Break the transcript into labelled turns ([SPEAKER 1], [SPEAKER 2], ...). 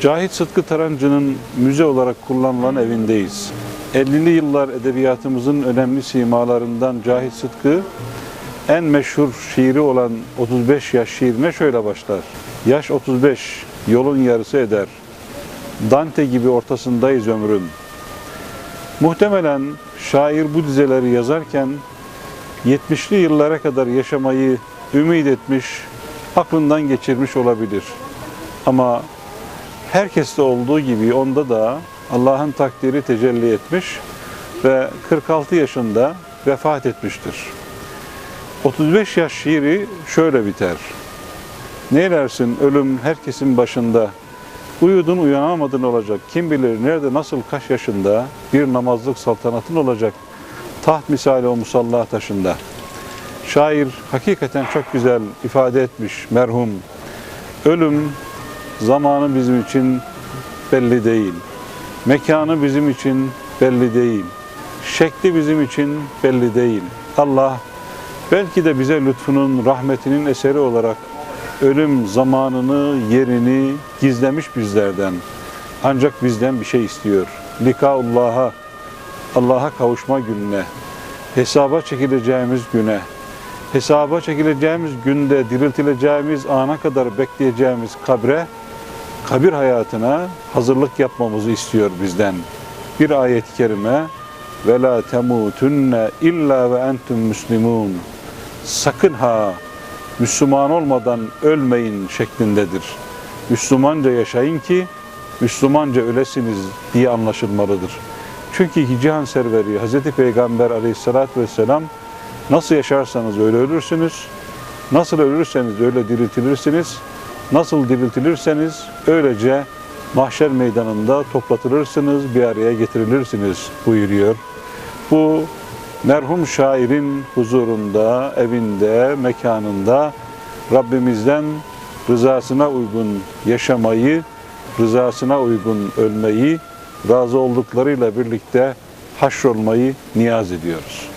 [SPEAKER 1] Cahit Sıtkı Tarancı'nın müze olarak kullanılan evindeyiz. 50'li yıllar edebiyatımızın önemli simalarından Cahit Sıtkı en meşhur şiiri olan 35 yaş şiirine şöyle başlar. Yaş 35, yolun yarısı eder. Dante gibi ortasındayız ömrün. Muhtemelen şair bu dizeleri yazarken 70'li yıllara kadar yaşamayı ümit etmiş, aklından geçirmiş olabilir. Ama herkeste olduğu gibi onda da Allah'ın takdiri tecelli etmiş ve 46 yaşında vefat etmiştir. 35 yaş şiiri şöyle biter. Neylersin ölüm herkesin başında. Uyudun uyanamadın olacak. Kim bilir nerede nasıl kaç yaşında bir namazlık saltanatın olacak. Taht misali o musalla taşında. Şair hakikaten çok güzel ifade etmiş merhum. Ölüm zamanı bizim için belli değil. Mekanı bizim için belli değil. Şekli bizim için belli değil. Allah belki de bize lütfunun, rahmetinin eseri olarak ölüm zamanını, yerini gizlemiş bizlerden. Ancak bizden bir şey istiyor. Likaullah'a, Allah'a kavuşma gününe, hesaba çekileceğimiz güne, hesaba çekileceğimiz günde diriltileceğimiz ana kadar bekleyeceğimiz kabre, kabir hayatına hazırlık yapmamızı istiyor bizden. Bir ayet-i kerime ve la temutunne illa ve entum muslimun. Sakın ha Müslüman olmadan ölmeyin şeklindedir. Müslümanca yaşayın ki Müslümanca ölesiniz diye anlaşılmalıdır. Çünkü cihan serveri Hz. Peygamber aleyhissalatü vesselam nasıl yaşarsanız öyle ölürsünüz, nasıl ölürseniz öyle diriltilirsiniz, nasıl diriltilirseniz öylece mahşer meydanında toplatılırsınız, bir araya getirilirsiniz buyuruyor. Bu merhum şairin huzurunda, evinde, mekanında Rabbimizden rızasına uygun yaşamayı, rızasına uygun ölmeyi, razı olduklarıyla birlikte haşrolmayı niyaz ediyoruz.